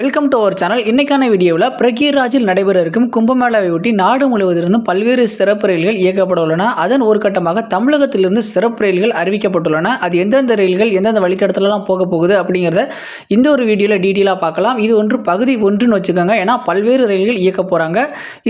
Welcome to our channel இன்றைக்கான வீடியோவில் பிரகீராஜில் நடைபெற இருக்கும் கும்பமேளாவையொட்டி நாடு முழுவதிலிருந்தும் பல்வேறு சிறப்பு ரயில்கள் இயக்கப்பட உள்ளன. அதன் ஒரு கட்டமாக தமிழகத்திலிருந்து சிறப்பு ரயில்கள் அறிவிக்கப்பட்டுள்ளன. அது எந்தெந்த ரயில்கள் எந்தெந்த வழித்தடத்துலலாம் போக போகுது அப்படிங்கிறத இந்த ஒரு வீடியோவில் டீட்டெயிலாக பார்க்கலாம். இது ஒன்று பகுதி ஒன்றுன்னு வச்சுக்கோங்க. ஏன்னா பல்வேறு ரயில்கள் இயக்க போகிறாங்க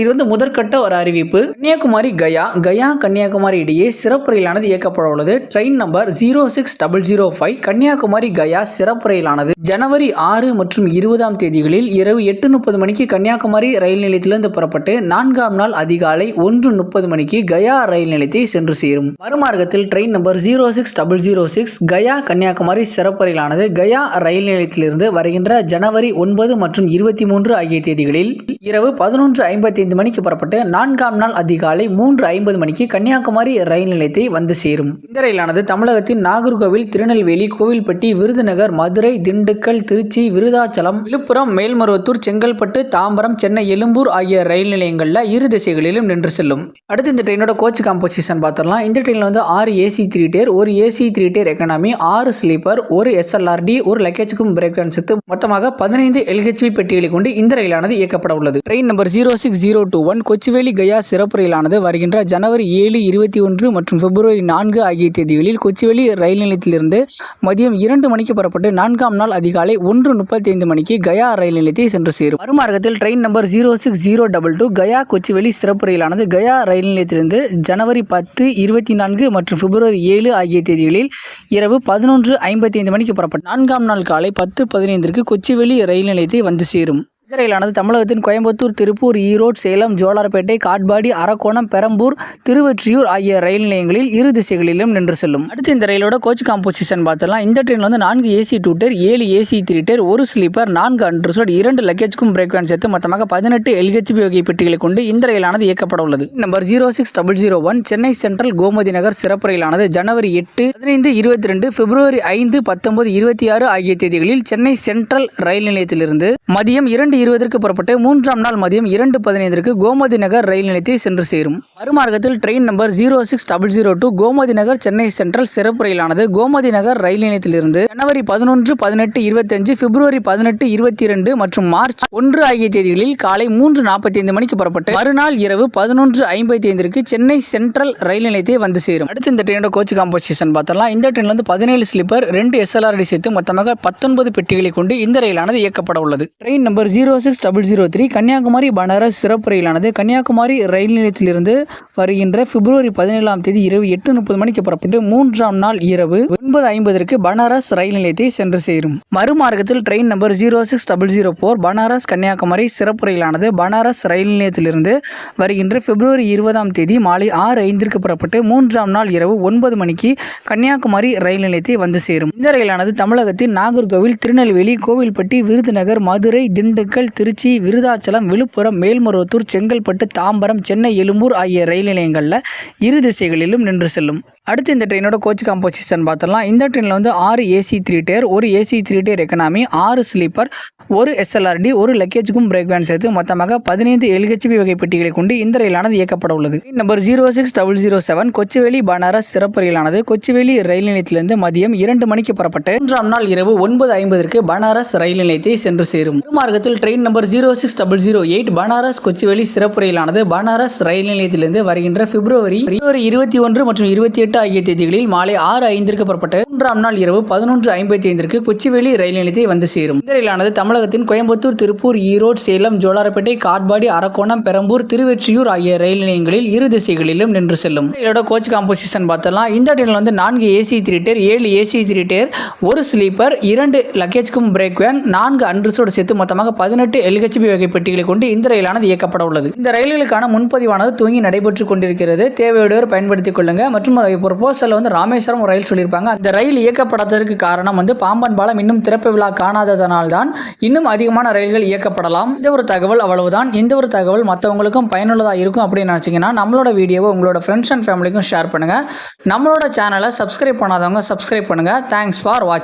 இது வந்து முதற்கட்ட ஒரு அறிவிப்பு. கன்னியாகுமரி கயா. கயா கன்னியாகுமரி இடையே சிறப்பு ரயிலானது இயக்கப்பட உள்ளது. Train number zero six double zero five Kanyakumari Gaya சிறப்பு ரயிலானது ஜனவரி ஆறு மற்றும் இருபதாம் தேதிகளில் இரவு எட்டு முப்பது மணிக்கு கன்னியாகுமரி ரயில் நிலையத்திலிருந்து புறப்பட்டு நான்காம் நாள் அதிகாலை ஒன்று முப்பது மணிக்கு கயா ரயில் நிலையத்தை சென்று சேரும். மறுமார்க்கத்தில் train number zero six double zero six Gaya Kanyakumari சிறப்பு ரயிலானது கயா ரயில் நிலையத்திலிருந்து வருகின்ற ஜனவரி ஒன்பது மற்றும் இருபத்தி மூன்று ஆகிய தேதிகளில் இரவு பதினொன்று ஐம்பத்தி ஐந்து மணிக்கு புறப்பட்டு நான்காம் நாள் அதிகாலை மூன்று ஐம்பது மணிக்கு கன்னியாகுமரி ரயில் நிலையத்தை வந்து சேரும். இந்த ரயிலானது தமிழகத்தின் நாகர்கோவில் திருநெல்வேலி கோவில்பட்டி விருதுநகர் மதுரை திண்டுக்கல் திருச்சி விருதாச்சலம் விழுப்புரம் மேல்மருவத்தூர் செங்கல்பட்டு தாம்பரம் சென்னை எழும்பூர் ஆகிய ரயில் நிலையங்களில் இரு திசைகளிலும் நின்று செல்லும். அடுத்து இந்த ட்ரெயினோட கோச் காம்போசிஷன் பார்த்துடலாம் இந்த ட்ரெயினில் வந்து ஆறு ஏசி த்ரீ டேர் ஒரு ஏசி த்ரீ டேர் எக்கனாமி ஆறு ஸ்லீப்பர் ஒரு எஸ்எல்ஆர்டி ஒரு லக்கேஜுக்கும் பிரேக் சேர்த்து மொத்தமாக பதினைந்து எல்ஹெச்பி பெட்டிகளை கொண்டு இந்த ரயிலானது இயக்கப்பட உள்ளது. Train number zero six zero two one Kochuveli Gaya சிறப்பு ரயிலானது வருகின்ற ஜனவரி ஏழு இருபத்தி ஒன்று மற்றும் பிப்ரவரி நான்கு ஆகிய தேதிகளில் கொச்சுவேலி ரயில் நிலையத்திலிருந்து மதியம் இரண்டு மணிக்கு புறப்பட்டு நான்காம் நாள் அதிகாலை ஒன்று முப்பத்தி ஐந்து மணிக்கு கயா ரயில் நிலையத்தை சென்று சேரும். மறுமார்க்கத்தில் train number zero six zero double two Gaya Kochuveli சிறப்பு ரயிலானது கயா ரயில் நிலையத்திலிருந்து ஜனவரி பத்து இருபத்தி நான்கு மற்றும் பிப்ரவரி ஏழு ஆகிய தேதிகளில் இரவு பதினொன்று ஐம்பத்தி ஐந்து மணிக்கு புறப்பட்டு நான்காம் நாள் காலை பத்து பதினைந்திற்கு கொச்சிவெளி ரயில் நிலையத்தை வந்து சேரும். இந்த தமிழகத்தின் கோயம்புத்தூர் திருப்பூர் ஈரோடு சேலம் ஜோலார்பேட்டை காட்பாடி அரக்கோணம் பெரம்பூர் திருவொற்றியூர் ஆகிய ரயில் நிலையங்களில் இரு திசைகளிலும் நின்று செல்லும். அடுத்து இந்த ரயிலோட கோச் காம்போசிஷன் பார்த்தலாம் இந்த ட்ரெயினில் வந்து நான்கு ஏசி டூ டேர் ஏழு ஏசி த்ரீ டேர் ஒரு ஸ்லீப்பர் நான்கு அண்டர்சோட் இரண்டு லக்கேஜ்க்கும் பிரேக் வேன் சேர்த்து மொத்தமாக பதினெட்டு எல்ஹெச்பி வகை பெட்டிகளை கொண்டு இந்த ரயிலானது இயக்கப்பட உள்ளது. Number zero six double zero one Chennai Central Gomti Nagar சிறப்பு ரயிலானது ஜனவரி எட்டு பதினைந்து இருபத்தி ரெண்டு பிப்ரவரி ஐந்து பத்தொன்பது இருபத்தி ஆறு ஆகிய தேதிகளில் சென்னை சென்ட்ரல் ரயில் நிலையத்திலிருந்து மதியம் இரண்டு இருபதற்கு புறப்பட்டு மூன்றாம் நாள் மதியம் இரண்டு பதினைந்திற்கு கோமதி நகர் ரயில் நிலையத்தை சென்று சேரும். மறுமார்க்கத்தில் train number zero six double zero two Gomti Nagar Chennai Central சிறப்பு ரயிலானது கோமதி நகர் ரயில் நிலையத்திலிருந்து ஜனவரி பதினொன்று பதினெட்டு இருபத்தஞ்சு பிப்ரவரி பதினெட்டு இருபத்தி இரண்டு மற்றும் மார்ச் ஒன்று ஆகிய தேதிகளில் காலை மூன்று நாற்பத்தி ஐந்து மணிக்கு புறப்பட்டு மறுநாள் இரவு பதினொன்று ஐம்பத்தி ஐந்திற்கு சென்னை சென்ட்ரல் ரயில் நிலையத்தை வந்து சேரும். அடுத்து இந்த ட்ரெயினோட கோச் காம்போசிஷன் பார்த்தலாம் இந்த ட்ரெயினில் வந்து பதினேழு ஸ்லீப்பர் ரெண்டு எஸ்எல்ஆர்டி சேர்த்து மொத்தமாக பத்தொன்பது பெட்டிகளை கொண்டு இந்த ரயிலானது இயக்கப்பட உள்ளது. Train number zero six double zero three Kanyakumari Banaras சிறப்பு ரயிலானது. கன்னியாகுமரி ரயில் நிலையத்திலிருந்து வருகின்ற பிப்ரவரி பதினேழாம் தேதி இரவு எட்டு முப்பது மணிக்கு புறப்பட்டு மூன்றாம் நாள் இரவு ஒன்பது ஐம்பதற்கு பனாரஸ் ரயில் நிலையத்தை சென்று சேரும். மறுமார்க்கத்தில் train number zero six double zero four Banaras Kanyakumari சிறப்பு ரயிலானது பனாரஸ் ரயில் நிலையத்திலிருந்து வருகின்ற பிப்ரவரி இருபதாம் தேதி மாலை ஆறு ஐந்திற்கு புறப்பட்டு மூன்றாம் நாள் இரவு ஒன்பது மணிக்கு கன்னியாகுமரி ரயில் நிலையத்தை வந்து சேரும். இந்த ரயிலானது தமிழகத்தின் நாகர்கோவில் திருநெல்வேலி கோவில்பட்டி விருதுநகர் மதுரை திண்டுக்கல் திருச்சி விருதாச்சலம் விழுப்புரம் மேல்மருவத்தூர் செங்கல்பட்டு தாம்பரம் சென்னை எழும்பூர் ஆகிய ரயில் நிலையங்களில் இரு திசைகளிலும் நின்று செல்லும். அடுத்து இந்த ட்ரெயினோட கோச் காம்போசிஷன் பார்த்தலாம் இந்த ட்ரெயினில் வந்து ஆறு ஏசி த்ரீ டேர் ஒரு ஏசி த்ரீ டேர் எக்கனாமி ஆறு ஸ்லீப்பர் ஒரு எஸ்எல்ஆர்டி ஒரு லக்கேஜுக்கும் பிரேக் வேன் சேர்த்து மொத்தமாக பதினைந்து எல்ஹெச்பி வகை பெட்டிகளை கொண்டு இந்த ரயிலானது இயக்கப்பட உள்ளது. Number zero six double zero seven Kochuveli Banaras சிறப்பு ரயிலானது கொச்சுவேலி ரயில் நிலையத்திலிருந்து மதியம் இரண்டு மணிக்கு புறப்பட்டு மூன்றாம் நாள் இரவு ஒன்பது ஐம்பதற்கு பனாரஸ் ரயில் நிலையத்தை சென்று சேரும். மார்க்கத்தில் train number zero six double zero eight Banaras Kochuveli சிறப்பு ரயிலானது பனாரஸ் ரயில் நிலையத்திலிருந்து வருகின்ற பிப்ரவரி பிப்ரவரி இருபத்தி ஒன்று மற்றும் இருபத்தி எட்டு ஆகிய தேதிகளில் மாலை ஆறு ஐந்திற்கு புறப்பட்ட மூன்றாம் நாள் இரவு பதினொன்று ஐம்பத்தி ஐந்திற்கு கொச்சிவேலி ரயில் நிலையத்தை வந்து சேரும். இந்த ரயிலானது தமிழகத்தின் கோயம்புத்தூர் திருப்பூர் ஈரோடு சேலம் ஜோலாரப்பேட்டை காட்பாடி அரக்கோணம் பெரம்பூர் திருவெற்றியூர் ஆகிய ரயில் நிலையங்களில் இரு திசைகளிலும் நின்று செல்லும். இதோட கோச் காம்போசிஷன் பார்த்தலாம். இந்த ட்ரெயினில் வந்து நான்கு ஏசி த்ரீ டேர் ஏழு ஏசி த்ரீ டேர் ஒரு ஸ்லீப்பர் இரண்டு லக்கேஜ்க்கும் பிரேக் வேன் நான்கு அண்டர்ஸோடு சேர்த்து மொத்தமாக பதினெட்டு எல்ஹெச்பி வகை பெட்டிகளை கொண்டு இந்த ரயிலானது இயக்கப்பட உள்ளது. இந்த ரயில்களுக்கான முன்பதிவானது துவங்கி நடைபெற்று கொண்டிருக்கிறது. தேவையுடையோர் பயன்படுத்திக் கொள்ளுங்க. மற்றும் ப்ரொபோசல் வந்து ராமேஸ்வரம் ரயில் சொல்லியிருப்பாங்க. அந்த ரயில் இயக்கப்படாததற்கு காரணம் வந்து பாம்பன் பாலம் இன்னும் திறப்பு விழா காணாததனால் தான் இன்னும் அதிகமான ரயில்கள் இயக்கப்படலாம். இந்த ஒரு தகவல் அவ்வளவுதான். இந்த ஒரு தகவல் மற்றவங்களுக்கும் பயனுள்ளதாக இருக்கும் அப்படின்னு நினச்சிங்கன்னா நம்மளோட வீடியோவை உங்களோட ஃப்ரெண்ட்ஸ் அண்ட் ஃபேமிலிக்கும் ஷேர் பண்ணுங்கள் நம்மளோட சேனலை சப்ஸ்கிரைப் பண்ணாதவங்க சப்ஸ்கிரைப் பண்ணுங்கள் தேங்க்ஸ் ஃபார் வாட்சிங்